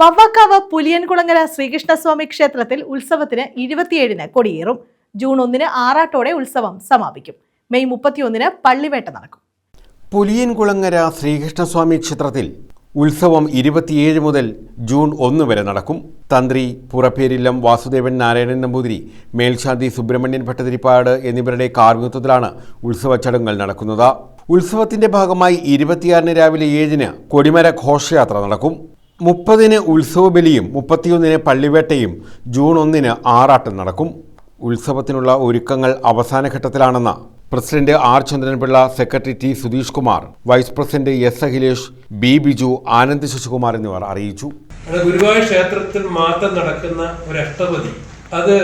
വവ്വാക്കാവ് പുലിയൻകുളങ്ങര ശ്രീകൃഷ്ണസ്വാമി ക്ഷേത്രത്തിൽ ഉത്സവത്തിന് ഇരുപത്തിയേഴിന് കൊടിയേറും. ജൂൺ ഒന്നിന് ആറാട്ടോടെ ഉത്സവം സമാപിക്കും. മെയ് മുപ്പത്തിയൊന്നിന് പള്ളിവേട്ട നടക്കും. പുലിയൻകുളങ്ങര ശ്രീകൃഷ്ണസ്വാമി ക്ഷേത്രത്തിൽ ഉത്സവം ഇരുപത്തിയേഴ് മുതൽ ജൂൺ ഒന്ന് വരെ നടക്കും. തന്ത്രി പുറപ്പേരില്ലം വാസുദേവൻ നാരായണൻ നമ്പൂതിരി മേൽശാന്തി സുബ്രഹ്മണ്യൻ ഭട്ടതിരിപ്പാട് എന്നിവരുടെ കാർമ്മികത്വത്തിലാണ് ഉത്സവ ചടങ്ങുകൾ നടക്കുന്നത്. ഉത്സവത്തിന്റെ ഭാഗമായി ഇരുപത്തിയാറിന് രാവിലെ ഏഴിന് കൊടിമര ഘോഷയാത്ര നടക്കും. മുപ്പതിന് ഉത്സവബലിയും മുപ്പത്തിയൊന്നിന് പള്ളിവേട്ടയും ജൂൺ ഒന്നിന് ആറാട്ടും നടക്കും. ഉത്സവത്തിനുള്ള ഒരുക്കങ്ങൾ അവസാന ഘട്ടത്തിലാണെന്ന് president R Chandran Pillai secretary T Sudheesh Kumar vice president S Akhilesh B Biju Anand Sasikumar എന്നിവർ അറിയിച്ചു. ഗുരുവായൂർ ക്ഷേത്രത്തിൽ മാത്രം നടക്കുന്ന ഒരു അഷ്ടപതി അത്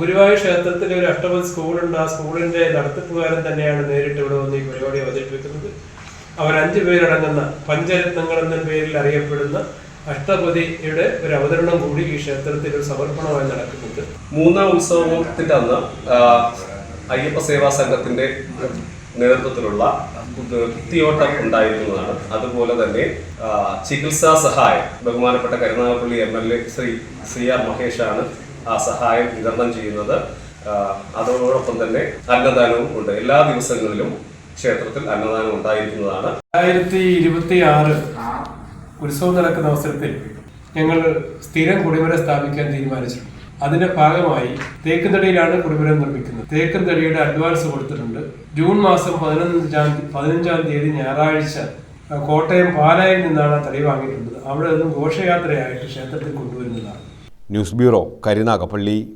ഗുരുവായൂർ ക്ഷേത്രത്തിൽ ഒരു അഷ്ടപതി സ്കൂളുണ്ട്. ആ സ്കൂളിന്റെ നടത്തിപ്പുകാരൻ തന്നെയാണ് നേരിട്ട് ഇവിടെ വന്ന് ഈ പരിപാടി അവതരിപ്പിക്കുന്നത്. അവർ അഞ്ചു പേരടങ്ങുന്ന പഞ്ചരത്നങ്ങൾ എന്ന പേരിൽ അറിയപ്പെടുന്ന അഷ്ടപതിയുടെ ഒരു അവതരണം കൂടി ഈ ക്ഷേത്രത്തിൽ ഒരു സമർപ്പണമായി നടക്കുന്നുണ്ട്. മൂന്നാം ഉത്സവത്തിന്റെ അന്ന് അയ്യപ്പ സേവാ സംഘത്തിന്റെ നേതൃത്വത്തിലുള്ള കുത്തിയോട്ടം ഉണ്ടായിരിക്കുന്നതാണ് അതുപോലെ തന്നെ ചികിത്സാ സഹായം ബഹുമാനപ്പെട്ട Karunagappally M L A Shri C R മഹേഷാണ് ആ സഹായം വിതരണം ചെയ്യുന്നത്. അതോടൊപ്പം തന്നെ അന്നദാനവും ഉണ്ട്. എല്ലാ ദിവസങ്ങളിലും ക്ഷേത്രത്തിൽ അന്നദാനം ഉണ്ടായിരിക്കുന്നതാണ്. രണ്ടായിരത്തി ഇരുപത്തി ആറ് ഉത്സവം നടക്കുന്ന അവസരത്തിൽ ഞങ്ങൾ സ്ഥിരം കുടിമരം സ്ഥാപിക്കാൻ തീരുമാനിച്ചിട്ടുണ്ട് അതിന്റെ ഭാഗമായി തേക്കുംതടിയിലാണ് കുടിമരം നിർമ്മിക്കുന്നത്. തേക്കുംതടിയുടെ അഡ്വാൻസ് കൊടുത്തിട്ടുണ്ട്. ജൂൺ മാസം പതിനഞ്ചാം തീ- പതിനഞ്ചാം തീയതി ഞായറാഴ്ച കോട്ടയം പാലായിൽ നിന്നാണ് തടി വാങ്ങിയിട്ടുള്ളത്. അവിടെ നിന്നും ഘോഷയാത്രയായിട്ട് ക്ഷേത്രത്തിൽ കൊണ്ടുവരുന്നതാണ്. News bureau Karunagappally.